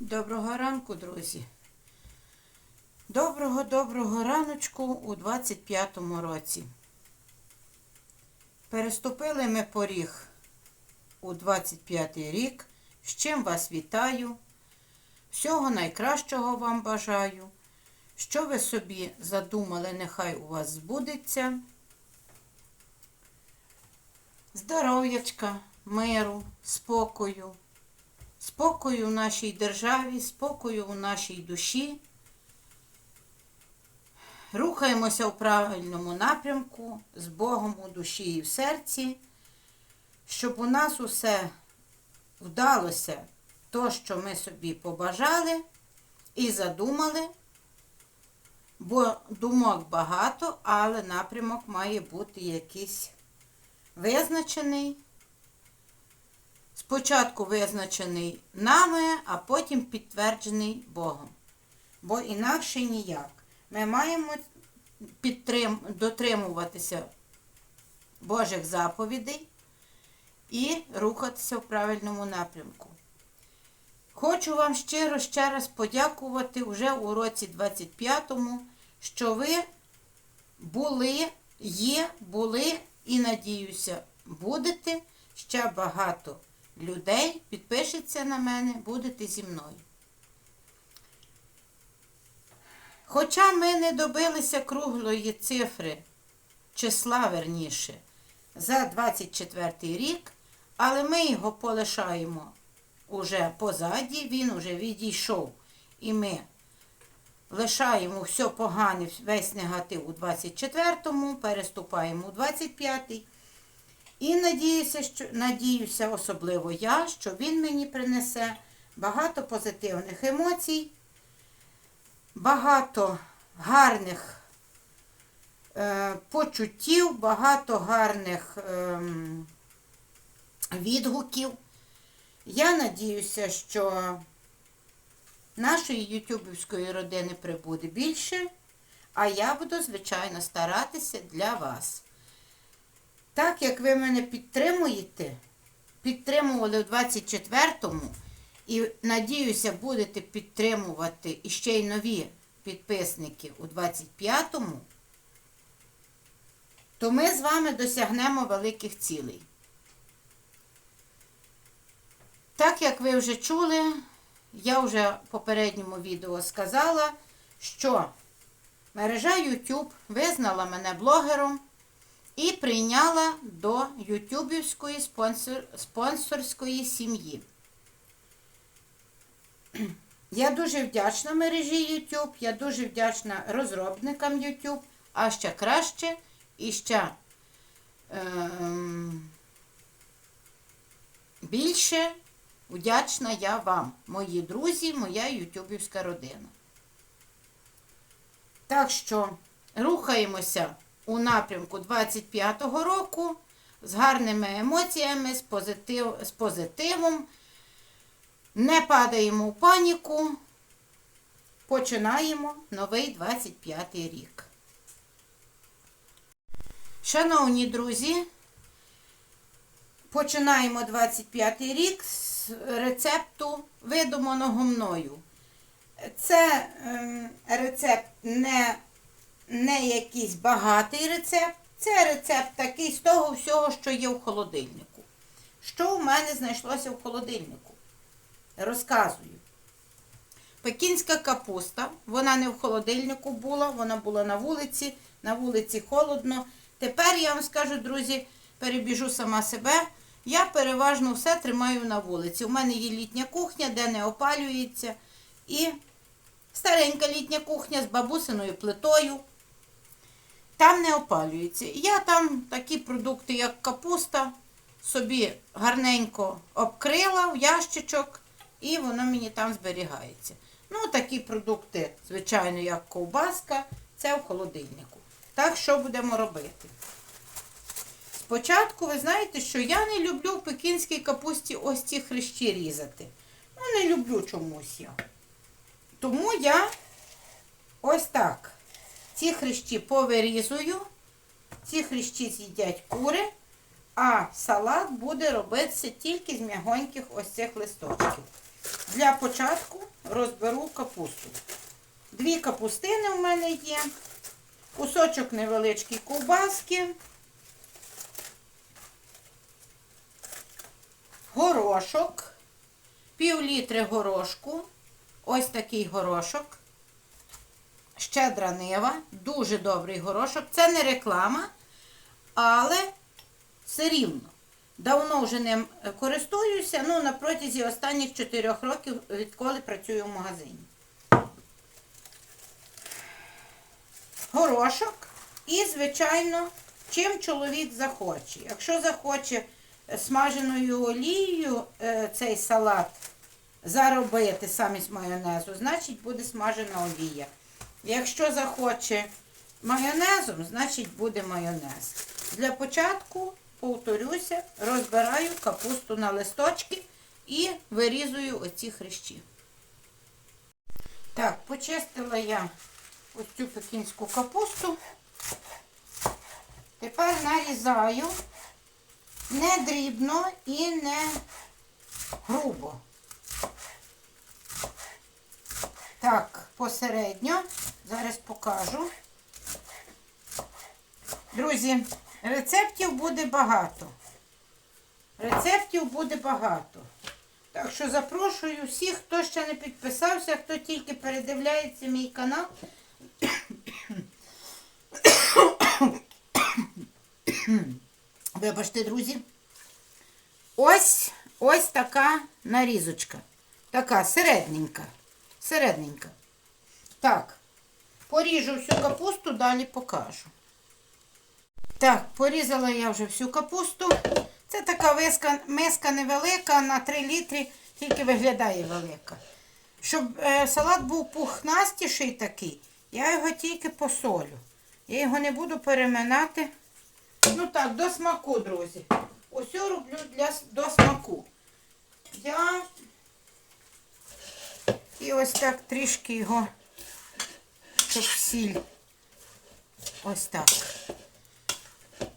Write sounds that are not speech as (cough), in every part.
Доброго ранку, друзі. Доброго доброго раночку у 25-му році. Переступили ми поріг у 25-й рік. З чим вас вітаю. Всього найкращого вам бажаю. Що ви собі задумали, нехай у вас збудеться. Здоров'ячка, миру, спокою. Спокою в нашій державі, спокою у нашій душі. Рухаємося в правильному напрямку з Богом у душі і в серці, щоб у нас усе вдалося, то, що ми собі побажали і задумали, бо думок багато, але напрямок має бути якийсь визначений. Спочатку визначений нами, а потім підтверджений Богом. Бо інакше ніяк. Ми маємо підтрим... дотримуватися Божих заповідей і рухатися в правильному напрямку. Хочу вам щиро ще раз подякувати вже у році 25-му, що ви були, є, були і, надіюся, будете ще багато людей, підпишеться на мене, будете зі мною. Хоча ми не добилися круглої цифри, числа верніше, за 24 рік, але ми його полишаємо уже позаді, він уже відійшов. І ми лишаємо все погане, весь негатив у 24-му, переступаємо у 25-й. І надіюся, що, надіюся, особливо я, що він мені принесе багато позитивних емоцій, багато гарних е, почуттів, багато гарних е, відгуків. Я надіюся, що нашої ютюбівської родини прибуде більше, а я буду, звичайно, старатися для вас. Так як ви мене підтримуєте, підтримували у 24-му, і, надіюся, будете підтримувати іще й нові підписники у 25-му, то ми з вами досягнемо великих цілей. Так як ви вже чули, я вже в попередньому відео сказала, що мережа YouTube визнала мене блогером і прийняла до ютюбівської спонсор, спонсорської сім'ї. (clears throat) Я дуже вдячна мережі YouTube, я дуже вдячна розробникам YouTube, а ще краще і ще ем, більше вдячна я вам, мої друзі, моя ютюбівська родина. Так що рухаємося у напрямку 25-го року з гарними емоціями, з, позитив, з позитивом. Не падаємо в паніку. Починаємо новий 25-й рік. Шановні друзі, починаємо 25-й рік з рецепту, видуманого мною. Це е, рецепт не не якийсь багатий рецепт, це рецепт такий з того всього, що є в холодильнику. Що в мене знайшлося в холодильнику? Розказую. Пекінська капуста, вона не в холодильнику була, вона була на вулиці, на вулиці холодно. Тепер я вам скажу, друзі, перебіжу сама себе. Я переважно все тримаю на вулиці. У мене є літня кухня, де не опалюється. І старенька літня кухня з бабусиною плитою. Там не опалюється. Я там такі продукти, як капуста, собі гарненько обкрила в ящичок, і воно мені там зберігається. Ну, такі продукти, звичайно, як ковбаска, це в холодильнику. Так, що будемо робити? Спочатку, ви знаєте, що я не люблю в пекінській капусті ось ці хрещі різати. Ну, не люблю чомусь я. Тому я ось так. Ці хрещі повирізую, ці хрещі з'їдять кури, а салат буде робитися тільки з м'ягоньких ось цих листочків. Для початку розберу капусту. Дві капустини в мене є, кусочок невеличкий ковбаски, горошок, пів літри горошку, ось такий горошок, щедра нива, дуже добрий горошок. Це не реклама, але все рівно. Давно вже ним е, користуюся, ну, на протязі останніх 4 років, відколи працюю в магазині. Горошок і, звичайно, чим чоловік захоче. Якщо захоче смаженою олією е, цей салат заробити саме з майонезу, значить буде смажена олія. Якщо захоче майонезом, значить буде майонез. Для початку, повторюся, розбираю капусту на листочки і вирізую оці хрящі. Так, почистила я ось цю пекінську капусту. Тепер нарізаю не дрібно і не грубо. Так, посередньо. Зараз покажу. Друзі, рецептів буде багато. Рецептів буде багато. Так що запрошую всіх, хто ще не підписався, хто тільки передивляється мій канал. Вибачте, друзі. Ось ось така нарізочка. Така середненька. Середненька. Так, поріжу всю капусту, далі покажу. Так, порізала я вже всю капусту. Це така виска, миска невелика, на 3 літри, тільки виглядає велика. Щоб е, салат був пухнастіший такий, я його тільки посолю. Я його не буду переминати. Ну так, до смаку, друзі. Усе роблю для, до смаку. Я і ось так трішки його, щоб сіль. Ось так.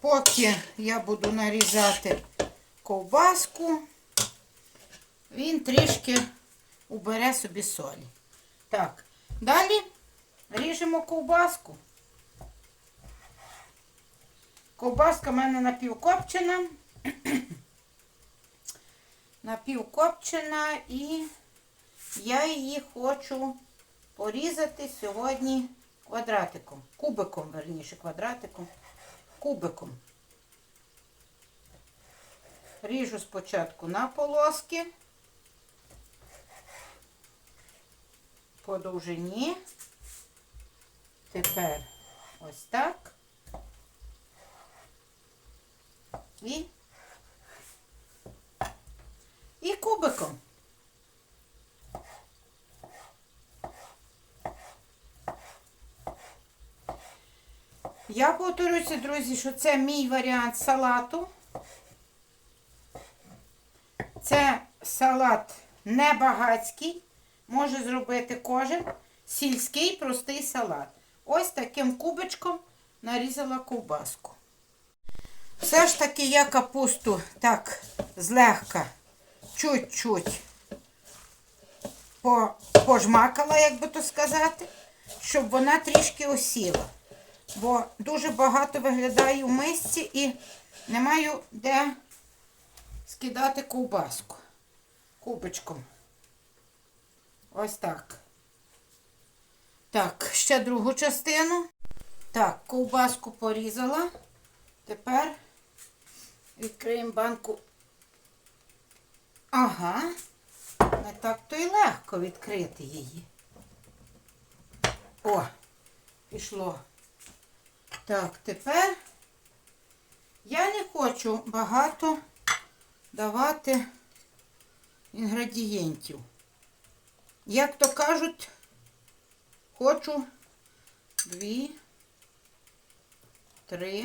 Поки я буду нарізати ковбаску, він трішки убере собі солі. Так, далі ріжемо ковбаску. Ковбаска в мене напівкопчена. (clears throat) напівкопчена і я її хочу порізати сьогодні квадратиком. Кубиком, верніше, квадратиком. Кубиком. Ріжу спочатку на полоски. По довжині. Тепер ось так. І, і кубиком. Я повторюся, друзі, що це мій варіант салату. Це салат не багатський. Може зробити кожен. Сільський простий салат. Ось таким кубочком нарізала ковбаску. Все ж таки я капусту так злегка, чуть-чуть пожмакала, як би то сказати, щоб вона трішки осіла. Бо дуже багато виглядає в мисці і не маю де скидати ковбаску кубочком. Ось так. Так, ще другу частину. Так, ковбаску порізала. Тепер відкриємо банку. Ага. Не так то й легко відкрити її. О, пішло. Так, тепер я не хочу багато давати інгредієнтів. Як то кажуть, хочу дві, три,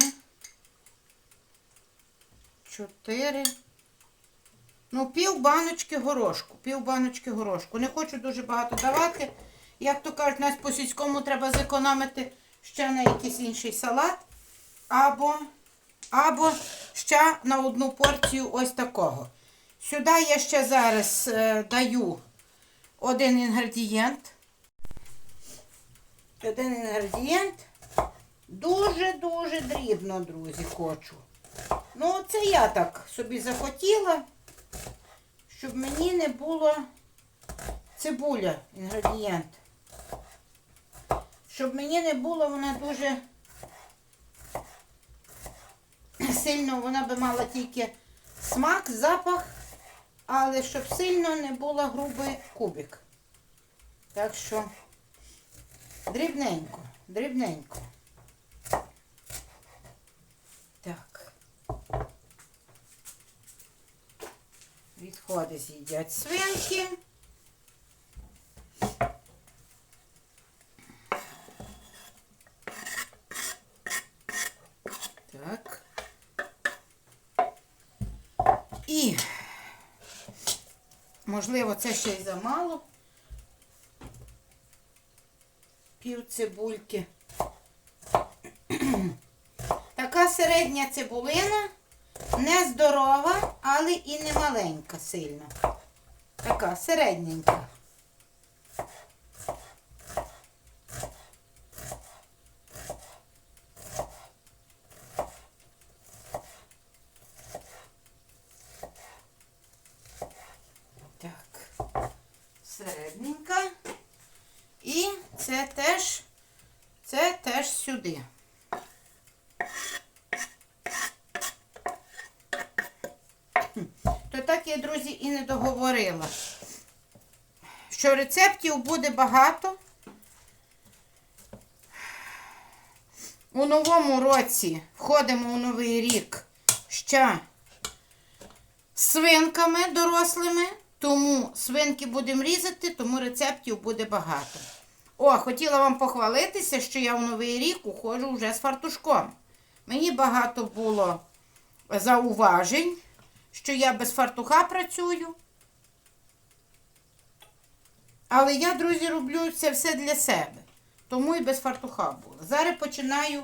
чотири. Ну, пів баночки горошку. Пів баночки горошку. Не хочу дуже багато давати. Як то кажуть, нас по сільському треба зекономити ще на якийсь інший салат. Або, або ще на одну порцію ось такого. Сюди я ще зараз е, даю один інгредієнт. Один інгредієнт. Дуже-дуже дрібно, друзі, хочу. Ну, це я так собі захотіла, щоб мені не було цибуля, інгредієнт. Щоб мені не було вона дуже сильно, вона би мала тільки смак, запах, але щоб сильно не було грубий кубик. Так що дрібненько, дрібненько. Так. Відходи з'їдять свинки. Так. І, можливо, це ще й замало. Пів цибульки. Така середня цибулина, не здорова, але і не маленька сильно. Така середненька. Так, середненька. І це теж, це теж сюди. То так я, друзі, і не договорила. Що рецептів буде багато. У новому році входимо у новий рік ще свинками дорослими, тому свинки будемо різати, тому рецептів буде багато. О, хотіла вам похвалитися, що я в новий рік уходжу вже з фартушком. Мені багато було зауважень, що я без фартуха працюю. Але я, друзі, роблю це все для себе. Тому і без фартуха було. Зараз починаю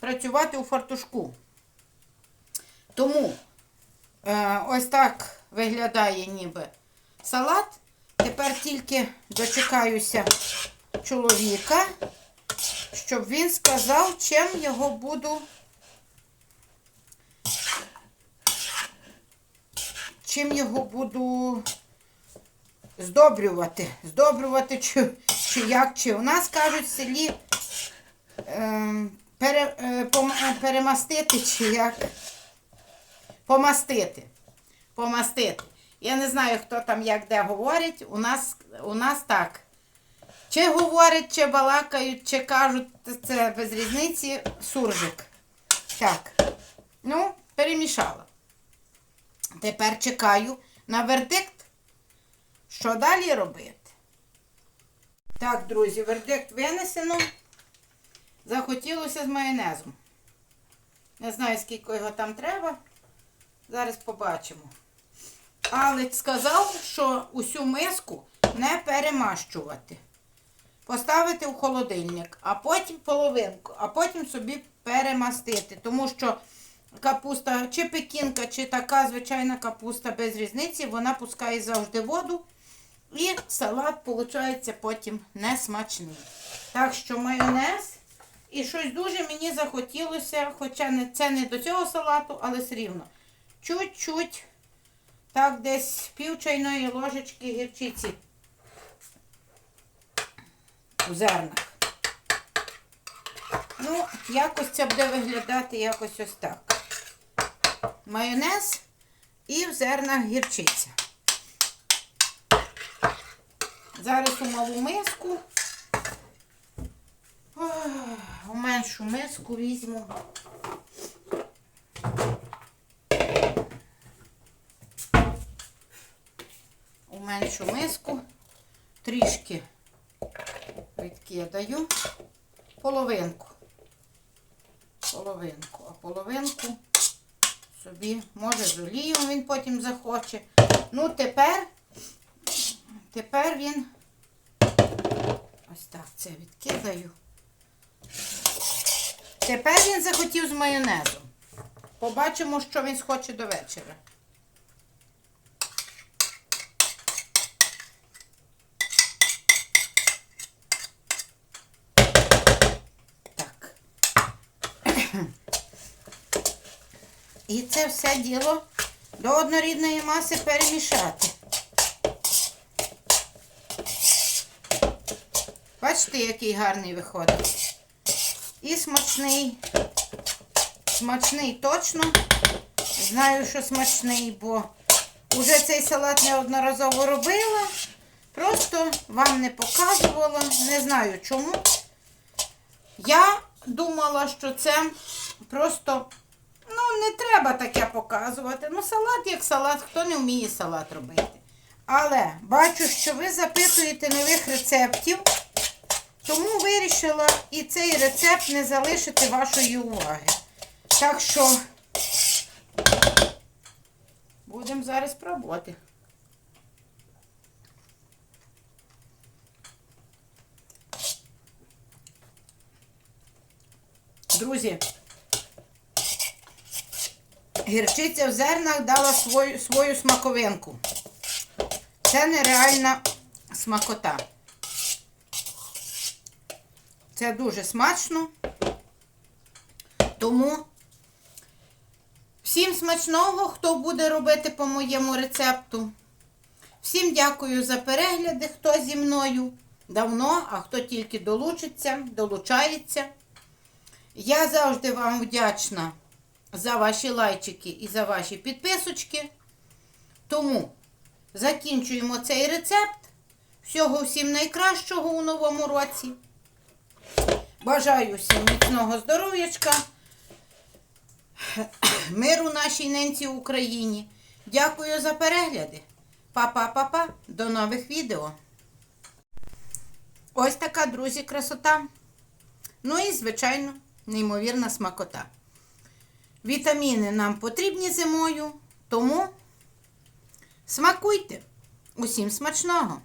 працювати у фартушку. Тому е, ось так виглядає ніби салат. Тепер тільки дочекаюся чоловіка, щоб він сказав, чим його буду. Чим його буду здобрювати. Здобрювати чи, чи як, чи. У нас кажуть в селі е, пере, е, е, перемастити, чи як. Помастити. Помастити. Я не знаю, хто там як де говорить. У нас, у нас так. Чи говорять, чи балакають, чи кажуть, це без різниці суржик. Так. Ну, перемішала. Тепер чекаю на вердикт. Що далі робити? Так, друзі, вердикт винесено. Захотілося з майонезом. Не знаю, скільки його там треба. Зараз побачимо. Але сказав, що усю миску не перемащувати. Поставити в холодильник, а потім половинку, а потім собі перемастити. Тому що капуста, чи пекінка, чи така звичайна капуста без різниці, вона пускає завжди воду. І салат, виходить, потім несмачний. Так що майонез. І щось дуже мені захотілося, хоча це не до цього салату, але все рівно. Чуть-чуть, так, десь пів чайної ложечки гірчиці у зернах. Ну, якось це буде виглядати якось ось так. Майонез і в зернах гірчиця. Зараз у малу миску. Ох, У меншу миску візьму. Меншу миску трішки відкидаю половинку. Половинку, а половинку собі, може, з олією він потім захоче. Ну, тепер, тепер він ось так це відкидаю. Тепер він захотів з майонезом. Побачимо, що він схоче до вечора. І це все діло до однорідної маси перемішати. Бачите, який гарний виходить. І смачний. Смачний точно. Знаю, що смачний, бо вже цей салат неодноразово робила. Просто вам не показувала. Не знаю чому. Я думала, що це просто, ну, не треба таке показувати. Ну, салат як салат, хто не вміє салат робити. Але бачу, що ви запитуєте нових рецептів, тому вирішила і цей рецепт не залишити вашої уваги. Так що будемо зараз пробувати. Друзі, гірчиця в зернах дала свою, свою смаковинку. Це нереальна смакота. Це дуже смачно. Тому всім смачного, хто буде робити по моєму рецепту. Всім дякую за перегляди, хто зі мною давно, а хто тільки долучиться, долучається. Я завжди вам вдячна за ваші лайчики і за ваші підписочки. Тому закінчуємо цей рецепт. Всього всім найкращого у новому році. Бажаю всім міцного здоров'ячка, миру нашій ненці Україні. Дякую за перегляди. Па-па-па-па. До нових відео. Ось така, друзі, красота. Ну і, звичайно, неймовірна смакота. Вітаміни нам потрібні зимою, тому смакуйте. Усім смачного!